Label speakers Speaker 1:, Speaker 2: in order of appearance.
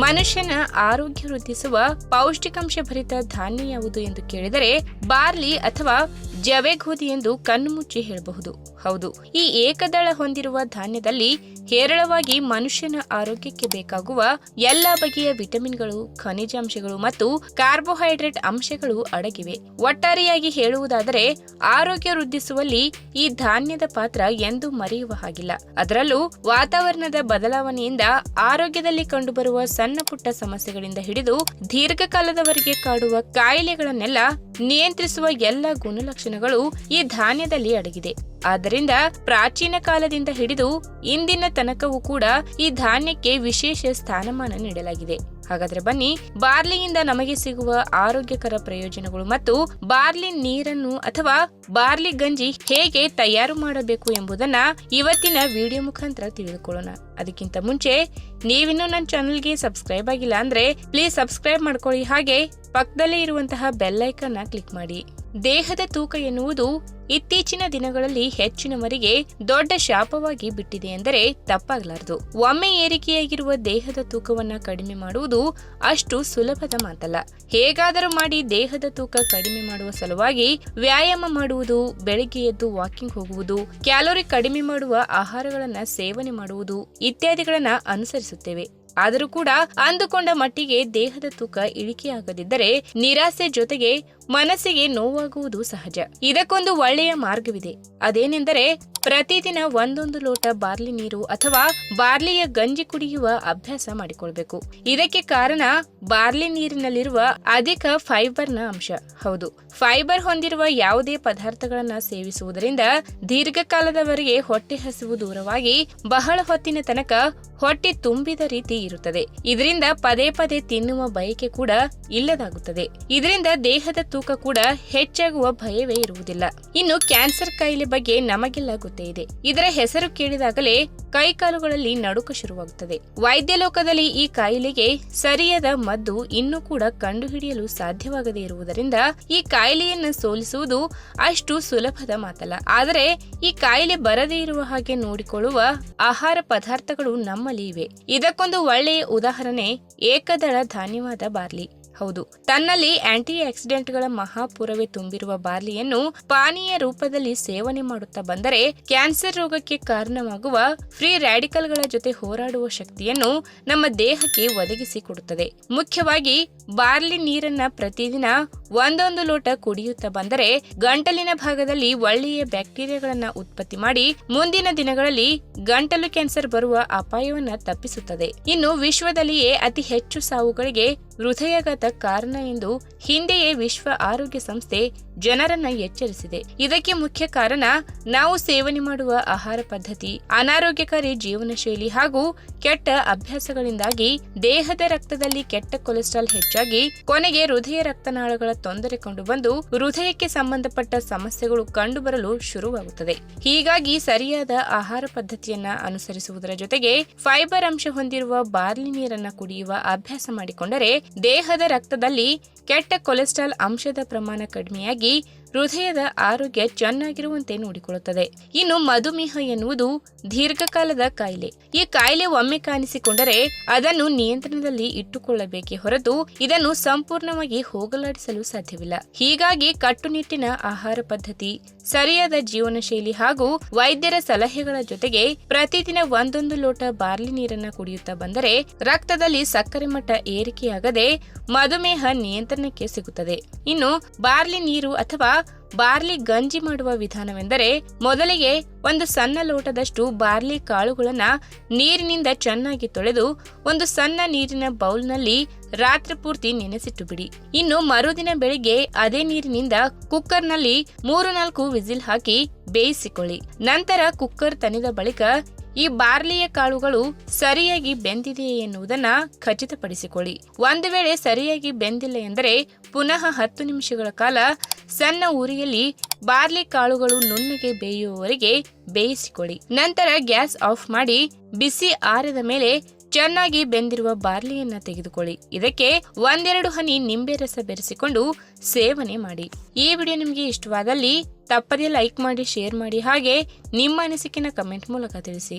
Speaker 1: ಮನುಷ್ಯನ ಆರೋಗ್ಯ ವೃದ್ಧಿಸುವ ಪೌಷ್ಟಿಕಾಂಶ ಭರಿತ ಧಾನ್ಯ ಯಾವುದು ಎಂದು ಕೇಳಿದರೆ ಬಾರ್ಲಿ ಅಥವಾ ಜವೆ ಗೋಧಿ ಎಂದು ಕಣ್ಣುಮುಚ್ಚಿ ಹೇಳಬಹುದು. ಹೌದು, ಈ ಏಕದಳ ಹೊಂದಿರುವ ಧಾನ್ಯದಲ್ಲಿ ಹೇರಳವಾಗಿ ಮನುಷ್ಯನ ಆರೋಗ್ಯಕ್ಕೆ ಬೇಕಾಗುವ ಎಲ್ಲ ಬಗೆಯ ವಿಟಮಿನ್ಗಳು, ಖನಿಜಾಂಶಗಳು ಮತ್ತು ಕಾರ್ಬೋಹೈಡ್ರೇಟ್ ಅಂಶಗಳು ಅಡಗಿವೆ. ಒಟ್ಟಾರೆಯಾಗಿ ಹೇಳುವುದಾದರೆ, ಆರೋಗ್ಯ ವೃದ್ಧಿಸುವಲ್ಲಿ ಈ ಧಾನ್ಯದ ಪಾತ್ರ ಎಂದು ಮರೆಯುವ ಹಾಗಿಲ್ಲ. ಅದರಲ್ಲೂ ವಾತಾವರಣದ ಬದಲಾವಣೆಯಿಂದ ಆರೋಗ್ಯದಲ್ಲಿ ಕಂಡುಬರುವ ಸಣ್ಣ ಪುಟ್ಟ ಸಮಸ್ಯೆಗಳಿಂದ ಹಿಡಿದು ದೀರ್ಘಕಾಲದವರೆಗೆ ಕಾಡುವ ಕಾಯಿಲೆಗಳನ್ನೆಲ್ಲ ನಿಯಂತ್ರಿಸುವ ಎಲ್ಲ ಗುಣಲಕ್ಷಣಗಳು ಈ ಧಾನ್ಯದಲ್ಲಿ ಅಡಗಿದೆ. ಆದ್ದರಿಂದ ಪ್ರಾಚೀನ ಕಾಲದಿಂದ ಹಿಡಿದು ಇಂದಿನ ತನಕವೂ ಕೂಡ ಈ ಧಾನ್ಯಕ್ಕೆ ವಿಶೇಷ ಸ್ಥಾನಮಾನ ನೀಡಲಾಗಿದೆ. ಹಾಗಾದ್ರೆ ಬನ್ನಿ, ಬಾರ್ಲಿಯಿಂದ ನಮಗೆ ಸಿಗುವ ಆರೋಗ್ಯಕರ ಪ್ರಯೋಜನಗಳು ಮತ್ತು ಬಾರ್ಲಿ ನೀರನ್ನು ಅಥವಾ ಬಾರ್ಲಿ ಗಂಜಿ ಹೇಗೆ ತಯಾರು ಮಾಡಬೇಕು ಎಂಬುದನ್ನ ಇವತ್ತಿನ ವಿಡಿಯೋ ಮುಖಾಂತರ ತಿಳಿದುಕೊಳ್ಳೋಣ. ಅದಕ್ಕಿಂತ ಮುಂಚೆ, ನೀವಿನ್ನೂ ನನ್ನ ಚಾನಲ್ಗೆ ಸಬ್ಸ್ಕ್ರೈಬ್ ಆಗಿಲ್ಲ ಅಂದ್ರೆ ಪ್ಲೀಸ್ ಸಬ್ಸ್ಕ್ರೈಬ್ ಮಾಡ್ಕೊಳ್ಳಿ. ಹಾಗೆ ಪಕ್ಕದಲ್ಲೇ ಇರುವಂತಹ ಬೆಲ್ ಐಕನ್ ಕ್ಲಿಕ್ ಮಾಡಿ. ದೇಹದ ತೂಕ ಎನ್ನುವುದು ಇತ್ತೀಚಿನ ದಿನಗಳಲ್ಲಿ ಹೆಚ್ಚಿನವರಿಗೆ ದೊಡ್ಡ ಶಾಪವಾಗಿ ಬಿಟ್ಟಿದೆ ಎಂದರೆ ತಪ್ಪಾಗಲಾರದು. ಒಮ್ಮೆ ಏರಿಕೆಯಾಗಿರುವ ದೇಹದ ತೂಕವನ್ನು ಕಡಿಮೆ ಮಾಡುವುದು ಅಷ್ಟು ಸುಲಭದ ಮಾತಲ್ಲ. ಹೇಗಾದರೂ ಮಾಡಿ ದೇಹದ ತೂಕ ಕಡಿಮೆ ಮಾಡುವ ಸಲುವಾಗಿ ವ್ಯಾಯಾಮ ಮಾಡುವುದು, ಬೆಳಿಗ್ಗೆ ಎದ್ದು ವಾಕಿಂಗ್ ಹೋಗುವುದು, ಕ್ಯಾಲೋರಿ ಕಡಿಮೆ ಮಾಡುವ ಆಹಾರಗಳನ್ನ ಸೇವನೆ ಮಾಡುವುದು ಇತ್ಯಾದಿಗಳನ್ನ ಅನುಸರಿಸುತ್ತೇವೆ. ಆದರೂ ಕೂಡ ಅಂದುಕೊಂಡ ಮಟ್ಟಿಗೆ ದೇಹದ ತೂಕ ಇಳಿಕೆಯಾಗದಿದ್ದರೆ ನಿರಾಸೆ ಜೊತೆಗೆ ಮನಸ್ಸಿಗೆ ನೋವಾಗುವುದು ಸಹಜ. ಇದಕ್ಕೊಂದು ಒಳ್ಳೆಯ ಮಾರ್ಗವಿದೆ. ಅದೇನೆಂದರೆ, ಪ್ರತಿದಿನ ಒಂದೊಂದು ಲೋಟ ಬಾರ್ಲಿ ನೀರು ಅಥವಾ ಬಾರ್ಲಿಯ ಗಂಜಿ ಕುಡಿಯುವ ಅಭ್ಯಾಸ ಮಾಡಿಕೊಳ್ಬೇಕು. ಇದಕ್ಕೆ ಕಾರಣ ಬಾರ್ಲಿ ನೀರಿನಲ್ಲಿರುವ ಅಧಿಕ ಫೈಬರ್ನ ಅಂಶ. ಹೌದು, ಫೈಬರ್ ಹೊಂದಿರುವ ಯಾವುದೇ ಪದಾರ್ಥಗಳನ್ನ ಸೇವಿಸುವುದರಿಂದ ದೀರ್ಘಕಾಲದವರೆಗೆ ಹೊಟ್ಟೆ ಹಸಿವು ದೂರವಾಗಿ ಬಹಳ ಹೊತ್ತಿನ ತನಕ ಹೊಟ್ಟೆ ತುಂಬಿದ ರೀತಿ ಇರುತ್ತದೆ. ಇದರಿಂದ ಪದೇ ಪದೇ ತಿನ್ನುವ ಬಯಕೆ ಕೂಡ ಇಲ್ಲದಾಗುತ್ತದೆ. ಇದರಿಂದ ದೇಹದ ಕೂಡ ಹೆಚ್ಚಾಗುವ ಭಯವೇ ಇರುವುದಿಲ್ಲ. ಇನ್ನು ಕ್ಯಾನ್ಸರ್ ಕಾಯಿಲೆ ಬಗ್ಗೆ ನಮಗೆಲ್ಲ ಗೊತ್ತೇ ಇದೆ. ಇದರ ಹೆಸರು ಕೇಳಿದಾಗಲೇ ಕೈಕಾಲುಗಳಲ್ಲಿ ನಡುಕ ಶುರುವಾಗುತ್ತದೆ. ವೈದ್ಯ ಲೋಕದಲ್ಲಿ ಈ ಕಾಯಿಲೆಗೆ ಸರಿಯಾದ ಮದ್ದು ಇನ್ನೂ ಕೂಡ ಕಂಡುಹಿಡಿಯಲು ಸಾಧ್ಯವಾಗದೇ ಇರುವುದರಿಂದ ಈ ಕಾಯಿಲೆಯನ್ನು ಸೋಲಿಸುವುದು ಅಷ್ಟು ಸುಲಭದ ಮಾತಲ್ಲ. ಆದರೆ ಈ ಕಾಯಿಲೆ ಬರದೇ ಇರುವ ಹಾಗೆ ನೋಡಿಕೊಳ್ಳುವ ಆಹಾರ ಪದಾರ್ಥಗಳು ನಮ್ಮಲ್ಲಿ ಇವೆ. ಇದಕ್ಕೊಂದು ಒಳ್ಳೆಯ ಉದಾಹರಣೆ ಏಕದಳ ಧಾನ್ಯವಾದ ಬಾರ್ಲಿ. ಹೌದು. ತನ್ನಲ್ಲಿ ಆಂಟಿ ಆಕ್ಸಿಡೆಂಟ್ಗಳ ಮಹಾಪುರವೇ ತುಂಬಿರುವ ಬಾರ್ಲಿಯನ್ನು ಪಾನೀಯ ರೂಪದಲ್ಲಿ ಸೇವನೆ ಮಾಡುತ್ತಾ ಬಂದರೆ ಕ್ಯಾನ್ಸರ್ ರೋಗಕ್ಕೆ ಕಾರಣವಾಗುವ ಫ್ರೀ ರ್ಯಾಡಿಕಲ್ಗಳ ಜೊತೆ ಹೋರಾಡುವ ಶಕ್ತಿಯನ್ನು ನಮ್ಮ ದೇಹಕ್ಕೆ ಒದಗಿಸಿಕೊಡುತ್ತದೆ ಮುಖ್ಯವಾಗಿ ಬಾರ್ಲಿ ನೀರನ್ನ ಪ್ರತಿದಿನ ಒಂದೊಂದು ಲೋಟ ಕುಡಿಯುತ್ತಾ ಬಂದರೆ ಗಂಟಲಿನ ಭಾಗದಲ್ಲಿ ಒಳ್ಳೆಯ ಬ್ಯಾಕ್ಟೀರಿಯಾಗಳನ್ನ ಉತ್ಪತ್ತಿ ಮಾಡಿ ಮುಂದಿನ ದಿನಗಳಲ್ಲಿ ಗಂಟಲು ಕ್ಯಾನ್ಸರ್ ಬರುವ ಅಪಾಯವನ್ನ ತಪ್ಪಿಸುತ್ತದೆ. ಇನ್ನು ವಿಶ್ವದಲ್ಲಿಯೇ ಅತಿ ಹೆಚ್ಚು ಸಾವುಗಳಿಗೆ ಹೃದಯಾಘಾತ ಕಾರಣ ಎಂದು ಹಿಂದೆಯೇ ವಿಶ್ವ ಆರೋಗ್ಯ ಸಂಸ್ಥೆ ಜನರನ್ನ ಎಚ್ಚರಿಸಿದೆ. ಇದಕ್ಕೆ ಮುಖ್ಯ ಕಾರಣ ನಾವು ಸೇವನೆ ಮಾಡುವ ಆಹಾರ ಪದ್ಧತಿ, ಅನಾರೋಗ್ಯಕಾರಿ ಜೀವನ ಶೈಲಿ ಹಾಗೂ ಕೆಟ್ಟ ಅಭ್ಯಾಸಗಳಿಂದಾಗಿ ದೇಹದ ರಕ್ತದಲ್ಲಿ ಕೆಟ್ಟ ಕೊಲೆಸ್ಟ್ರಾಲ್ ಹೆಚ್ಚಾಗಿ ಕೊನೆಗೆ ಹೃದಯ ರಕ್ತನಾಳಗಳ ತೊಂದರೆ ಕಂಡುಬಂದು ಹೃದಯಕ್ಕೆ ಸಂಬಂಧಪಟ್ಟ ಸಮಸ್ಯೆಗಳು ಕಂಡುಬರಲು ಶುರುವಾಗುತ್ತದೆ. ಹೀಗಾಗಿ ಸರಿಯಾದ ಆಹಾರ ಪದ್ಧತಿಯನ್ನ ಅನುಸರಿಸುವುದರ ಜೊತೆಗೆ ಫೈಬರ್ ಅಂಶ ಹೊಂದಿರುವ ಬಾರ್ಲಿ ನೀರನ್ನ ಕುಡಿಯುವ ಅಭ್ಯಾಸ ಮಾಡಿಕೊಂಡರೆ ದೇಹದ ರಕ್ತದಲ್ಲಿ ಕೆಟ್ಟ ಕೊಲೆಸ್ಟ್ರಾಲ್ ಅಂಶದ ಪ್ರಮಾಣ ಕಡಿಮೆಯಾಗಿ Lee ಹೃದಯದ ಆರೋಗ್ಯ ಚೆನ್ನಾಗಿರುವಂತೆ ನೋಡಿಕೊಳ್ಳುತ್ತದೆ. ಇನ್ನು ಮಧುಮೇಹ ಎನ್ನುವುದು ದೀರ್ಘಕಾಲದ ಕಾಯಿಲೆ. ಈ ಕಾಯಿಲೆ ಒಮ್ಮೆ ಕಾಣಿಸಿಕೊಂಡರೆ ಅದನ್ನು ನಿಯಂತ್ರಣದಲ್ಲಿ ಇಟ್ಟುಕೊಳ್ಳಬೇಕೇ ಹೊರತು ಇದನ್ನು ಸಂಪೂರ್ಣವಾಗಿ ಹೋಗಲಾಡಿಸಲು ಸಾಧ್ಯವಿಲ್ಲ. ಹೀಗಾಗಿ ಕಟ್ಟುನಿಟ್ಟಿನ ಆಹಾರ ಪದ್ಧತಿ, ಸರಿಯಾದ ಜೀವನ ಶೈಲಿ ಹಾಗೂ ವೈದ್ಯರ ಸಲಹೆಗಳ ಜೊತೆಗೆ ಪ್ರತಿದಿನ ಒಂದೊಂದು ಲೋಟ ಬಾರ್ಲಿ ನೀರನ್ನ ಕುಡಿಯುತ್ತಾ ಬಂದರೆ ರಕ್ತದಲ್ಲಿ ಸಕ್ಕರೆ ಮಟ್ಟ ಏರಿಕೆಯಾಗದೆ ಮಧುಮೇಹ ನಿಯಂತ್ರಣಕ್ಕೆ ಸಿಗುತ್ತದೆ. ಇನ್ನು ಬಾರ್ಲಿ ನೀರು ಅಥವಾ ಬಾರ್ಲಿ ಗಂಜಿ ಮಾಡುವ ವಿಧಾನವೆಂದರೆ ಮೊದಲಿಗೆ ಒಂದು ಸಣ್ಣ ಲೋಟದಷ್ಟು ಬಾರ್ಲಿ ಕಾಳುಗಳನ್ನ ನೀರಿನಿಂದ ಚೆನ್ನಾಗಿ ತೊಳೆದು ಒಂದು ಸಣ್ಣ ನೀರಿನ ಬೌಲ್ನಲ್ಲಿ ರಾತ್ರಿ ಪೂರ್ತಿ ನೆನೆಸಿಟ್ಟು ಬಿಡಿ ಇನ್ನು ಮರುದಿನ ಬೆಳಿಗ್ಗೆ ಅದೇ ನೀರಿನಿಂದ ಕುಕ್ಕರ್ನಲ್ಲಿ ಮೂರು ನಾಲ್ಕು ವಿಸಿಲ್ ಹಾಕಿ ಬೇಯಿಸಿಕೊಳ್ಳಿ. ನಂತರ ಕುಕ್ಕರ್ ತನಿದ ಬಳಿಕ ಈ ಬಾರ್ಲಿಯ ಕಾಳುಗಳು ಸರಿಯಾಗಿ ಬೆಂದಿದೆಯೇ ಎನ್ನುವುದನ್ನ ಖಚಿತಪಡಿಸಿಕೊಳ್ಳಿ. ಒಂದು ವೇಳೆ ಸರಿಯಾಗಿ ಬೆಂದಿಲ್ಲ ಎಂದರೆ ಪುನಃ ಹತ್ತು ನಿಮಿಷಗಳ ಕಾಲ ಸಣ್ಣ ಉರಿಯಲ್ಲಿ ಬಾರ್ಲಿ ಕಾಳುಗಳು ನುಣ್ಣಗೆ ಬೇಯುವವರೆಗೆ ಬೇಯಿಸಿಕೊಳ್ಳಿ. ನಂತರ ಗ್ಯಾಸ್ ಆಫ್ ಮಾಡಿ ಬಿಸಿ ಆರಿದ ಮೇಲೆ ಚೆನ್ನಾಗಿ ಬೆಂದಿರುವ ಬಾರ್ಲಿಯನ್ನ ತೆಗೆದುಕೊಳ್ಳಿ. ಇದಕ್ಕೆ ಒಂದೆರಡು ಹನಿ ನಿಂಬೆ ರಸ ಬೆರೆಸಿಕೊಂಡು ಸೇವನೆ ಮಾಡಿ. ಈ ವಿಡಿಯೋ ನಿಮಗೆ ಇಷ್ಟವಾದಲ್ಲಿ ತಪ್ಪದೇ ಲೈಕ್ ಮಾಡಿ, ಶೇರ್ ಮಾಡಿ ಹಾಗೆ ನಿಮ್ಮ ಅನಿಸಿಕೆನ ಕಮೆಂಟ್ ಮೂಲಕ ತಿಳಿಸಿ.